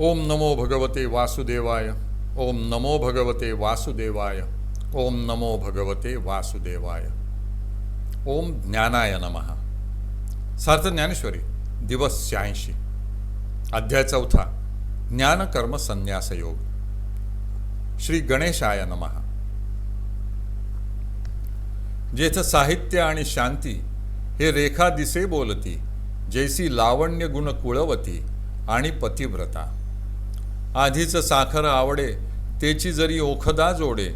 ओम नमो भगवते वासुदेवाय ओम नमो भगवते वासुदेवाय ओम नमो भगवते वासुदेवाय। ओम ज्ञानाय नमः। सार्थ ज्ञानेश्वरी दिवस शहाऐंशी। अध्याय चौथा ज्ञानकर्म संन्यास योग। श्री गणेशाय नमः। जेथ साहित्य आणि शांती हे रेखा दिसे बोलती जैसी लावण्य गुण कुळवती आणि पतिव्रता। आधीच साखर आवडे तेची जरी ओखदा जोडे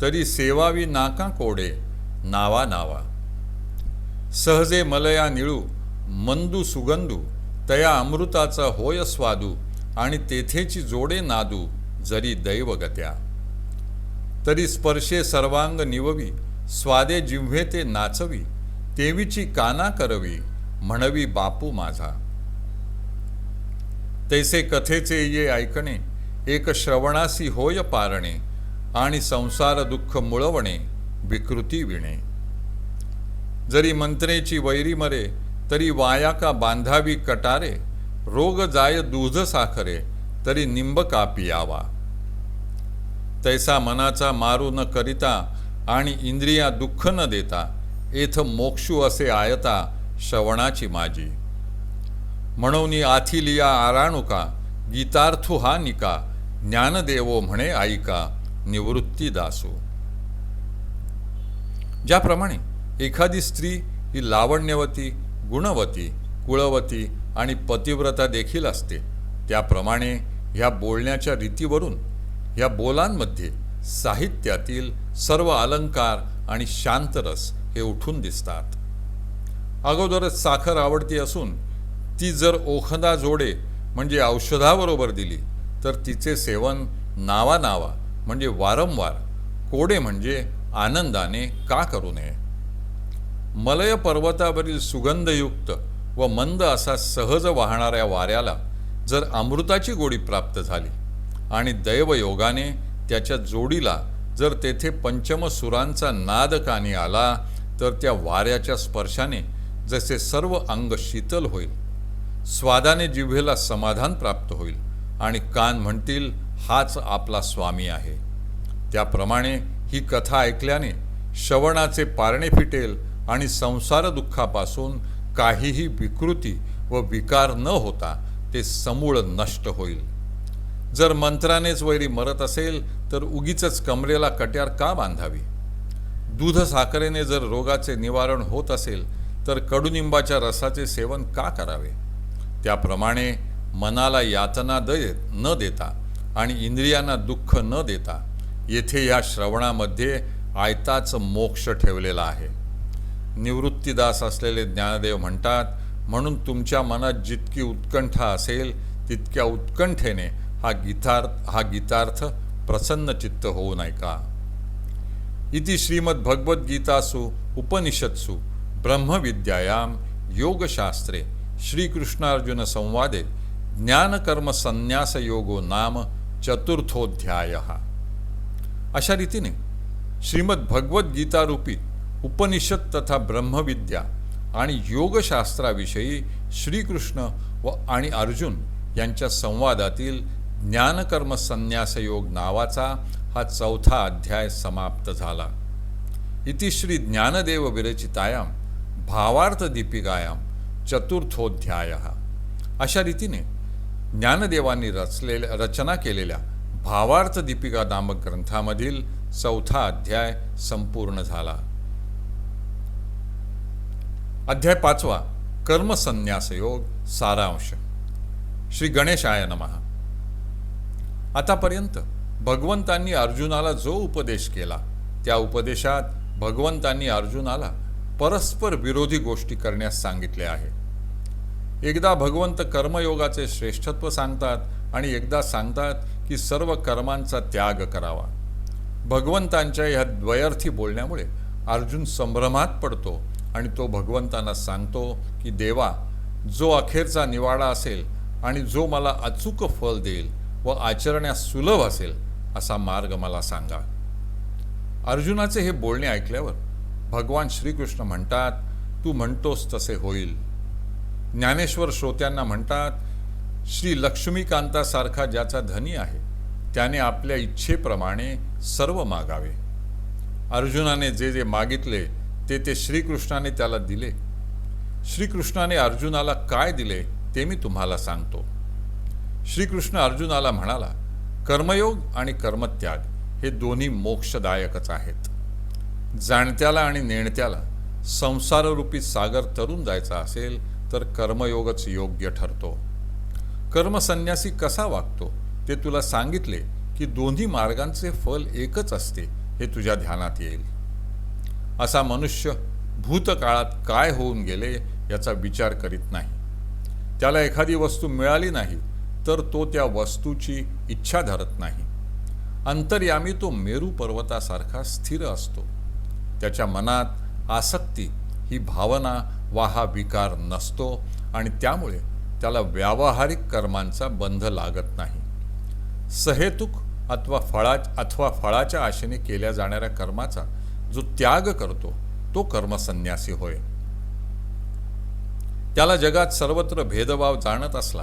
तरी सेवावी नाका कोडे नावा नावा. सहजे मलया निळू मंदू सुगंधू तया अमृताचा होय स्वादू आणि तेथेची जोडे नादू जरी दैवगत्या. तरी स्पर्शे सर्वांग निववी स्वादे जिव्हे ते नाचवी तेवीची काना करवी म्हणवी बापू माझा. तैसे कथेचे ये ऐकणे एक श्रवणासी होय पारणे आणि संसार दुःख मुळवणे विकृती विणे. जरी मंत्रेची वैरी मरे तरी वाया का बांधावी कटारे रोग जाय दूध साखरे तरी निंब का पियावा तैसा मनाचा मारू न करिता आणि इंद्रिया दुःख न देता एथ मोक्षू असे आयता श्रवणाची माझी. म्हणून आथिलिया आराणुका गीतार्थु हा निका ज्ञानदेवो म्हणे ऐका निवृत्ती दासो. ज्याप्रमाणे एखादी स्त्री ही लावण्यवती गुणवती कुळवती आणि पतिव्रता देखील असते त्याप्रमाणे ह्या बोलण्याच्या रीतीवरून ह्या बोलांमध्ये साहित्यातील सर्व अलंकार आणि शांतरस हे उठून दिसतात. अगोदरच साखर आवडती असून ती जर ओखदा जोडे म्हणजे औषधाबरोबर दिली तर तिचे सेवन नावा नावा म्हणजे वारंवार कोडे म्हणजे आनंदाने का करू नये? मलय पर्वतावरील सुगंधयुक्त व मंद असा सहज वाहणाऱ्या वाऱ्याला जर अमृताची गोडी प्राप्त झाली आणि दैवयोगाने त्याच्या जोडीला जर तेथे पंचम सुरांचा नाद कानी आला तर त्या वाऱ्याच्या स्पर्शाने जसे सर्व अंग शीतल होईल. स्वादाने जिव्हेला समाधान प्राप्त होईल आणि कान म्हणतील हाच आपला स्वामी आहे. त्याप्रमाणे ही कथा ऐकल्याने श्रवणाचे पारणे फिटेल आणि संसार दुःखापासून काहीही विकृती व विकार न होता ते समूळ नष्ट होईल. जर मंत्रानेच वैरी मरत असेल तर उगीच कमरेला कट्यार का बांधावी? दूध साखरेने जर रोगाचे निवारण होत असेल तर कडुनिंबाच्या रसाचे सेवन का करावे? त्याप्रमाणे मनाला यातना द न देता आणि इंद्रियांना दुःख न देता येथे या श्रवणामध्ये आयताच मोक्ष ठेवलेला आहे. निवृत्तीदास असलेले ज्ञानदेव म्हणतात म्हणून तुमच्या मनात जितकी उत्कंठा असेल तितक्या उत्कंठेने हा गीतार्थ हा गीतार्थ प्रसन्न चित्त होऊ नये का? इति श्रीमद्भगवद्गीतासु उपनिषत्सु ब्रह्मविद्यायां योगशास्त्रे श्रीकृष्णार्जुन संवादे ज्ञानकर्म संन्यास योगो नाम चतुर्थोध्याय अशा रीतीने श्रीमद भगवद्गीतारूपी उपनिषद तथा ब्रह्मविद्या आणि योगशास्त्राविषयी श्रीकृष्ण व आणि अर्जुन यांच्या संवादातील ज्ञानकर्म संन्यास योग नावाचा हा चौथा अध्याय समाप्त झाला इति श्री ज्ञानदेव विरचितायाम भावार्थ दीपिकायाम चतुर्थोध्याय. अशा रीतीने ज्ञानदेवांनी रचलेल्या रचना केलेल्या भावार्थ दीपिका नामक ग्रंथामधील चौथा अध्याय संपूर्ण झाला. अध्याय पाचवा कर्मसन्यास योग सारांश. श्री गणेशाय नमः. आतापर्यंत भगवंतांनी अर्जुनाला जो उपदेश केला त्या उपदेशात भगवंतांनी अर्जुनाला परस्पर विरोधी गोष्टी करण्यास सांगितले आहे. एकदा भगवंत कर्मयोगाचे श्रेष्ठत्व सांगतात आणि एकदा सांगतात की सर्व कर्मांचा त्याग करावा. भगवंतांच्या ह्या द्वयर्थी बोलण्यामुळे अर्जुन संभ्रमात पडतो आणि तो भगवंतांना सांगतो की देवा जो अखेरचा निवाडा असेल आणि जो मला अचूक फल देईल व आचरण्यास सुलभ असेल असा मार्ग मला सांगा. अर्जुनाचे हे बोलणे ऐकल्यावर भगवान श्रीकृष्ण म्हणतात तू म्हणतोस तसे होईल. ज्ञानेश्वर श्रोत्यांना म्हणतात श्री लक्ष्मीकांतासारखा ज्याचा धनी आहे त्याने आपल्या इच्छेप्रमाणे सर्व मागावे. अर्जुनाने जे जे मागितले ते ते श्रीकृष्णाने त्याला दिले. श्रीकृष्णाने अर्जुनाला काय दिले ते मी तुम्हाला सांगतो. श्रीकृष्ण अर्जुनाला म्हणाला कर्मयोग आणि कर्मत्याग हे दोन्ही मोक्षदायकच आहेत. जाणत्याला आणि नेणत्याला संसाररूपी सागर तरून जायचा असेल तर कर्मयोगच योग्य ठरतो. कर्मसन्यासी कसा वागतो? ते तुला सांगितले की दोन्ही मार्गांचे फल एकच असते हे तुझ्या ध्यानात येईल. असा मनुष्य भूतकाळात काय होऊन गेले याचा विचार करीत नाही. त्याला एखादी वस्तू मिळाली नाही तर तो त्या वस्तूची इच्छा धरत नाही. अंतर्यामी तो मेरू पर्वतासारखा स्थिर असतो. त्याच्या मनात आसक्ती ही भावना वा हा विकार नसतो आणि त्यामुळे त्याला व्यावहारिक कर्मांचा बंध लागत नाही. सहेतुक अथवा फळा अथवा फळाच्या आशेने केल्या जाणाऱ्या कर्माचा जो त्याग करतो तो कर्मसन्यासी होय. त्याला जगात सर्वत्र भेदभाव जाणत असला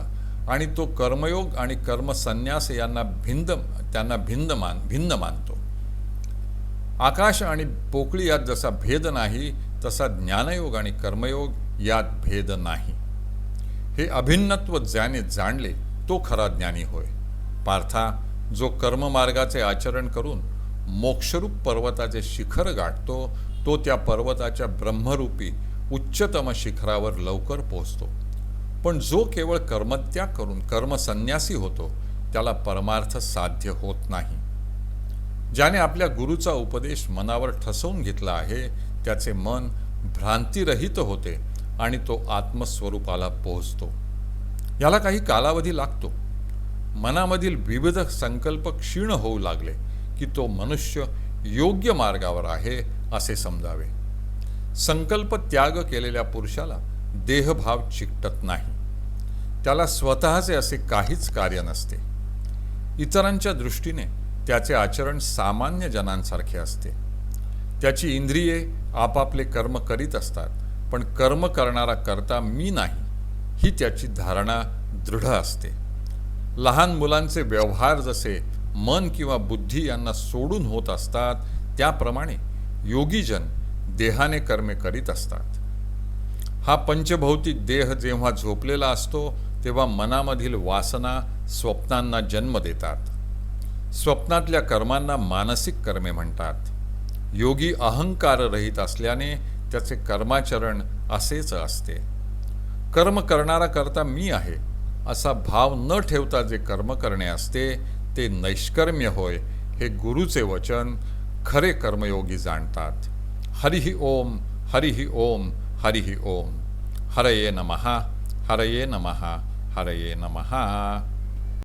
आणि तो कर्मयोग आणि कर्मसन्यास यांना भिंद त्यांना भिन्न मान भिन्न मानतो. आकाश आणि पोकळी यात जसा भेद नाही तसा ज्ञानयोग आणि कर्मयोग यात भेद नाही. हे अभिन्नत्व ज्याने जाणले तो खरा ज्ञानी होय. पार्था जो कर्ममार्गाचे आचरण करून मोक्षरूप पर्वताचे शिखर गाठतो तो त्या पर्वताच्या ब्रह्मरूपी उच्चतम शिखरावर लवकर पोहोचतो. पण जो केवळ कर्मत्याग करून कर्मसन्यासी होतो त्याला परमार्थ साध्य होत नाही. ज्याने आपल्या गुरुचा उपदेश मनावर ठसवून घेतला आहे त्याचे मन भ्रांतिरहित होते आणि तो आत्मस्वरूपाला पोहोचतो. याला काही कालावधी लागतो. मनामधील विविध संकल्प क्षीण होऊ लागले की तो मनुष्य योग्य मार्गावर आहे असे समजावे. संकल्प त्याग केलेल्या पुरुषाला देहभाव चिकटत नाही. त्याला स्वतःचे असे काहीच कार्य नसते. इतरांच्या दृष्टीने त्याचे आचरण सामान्य जनांसारखे असते. त्याची इंद्रिये आपापले कर्म करीत असतात पण कर्म करणारा करता मी नाही ही त्याची धारणा दृढ असते. लहान मुलांचे व्यवहार जसे मन किंवा बुद्धी यांना सोडून होत असतात त्याप्रमाणे योगीजन देहाने कर्मे करीत असतात. हा पंचभौतिक देह जेव्हा झोपलेला असतो तेव्हा मनामधील वासना स्वप्नांना जन्म देतात. स्वप्नातल्या कर्मांना मानसिक कर्मे म्हणतात. योगी अहंकार रहित असल्याने त्याचे कर्माचरण असेच असते. कर्म करणारा करता मी आहे असा भाव न ठेवता जे कर्म करणे असते ते नैष्कर्म्य होय हे गुरुचे वचन खरे कर्मयोगी जाणतात. हरिहि ओम हरिहि ओम हरिहि ओम. हरये नमः हरये नमः हरये नमः.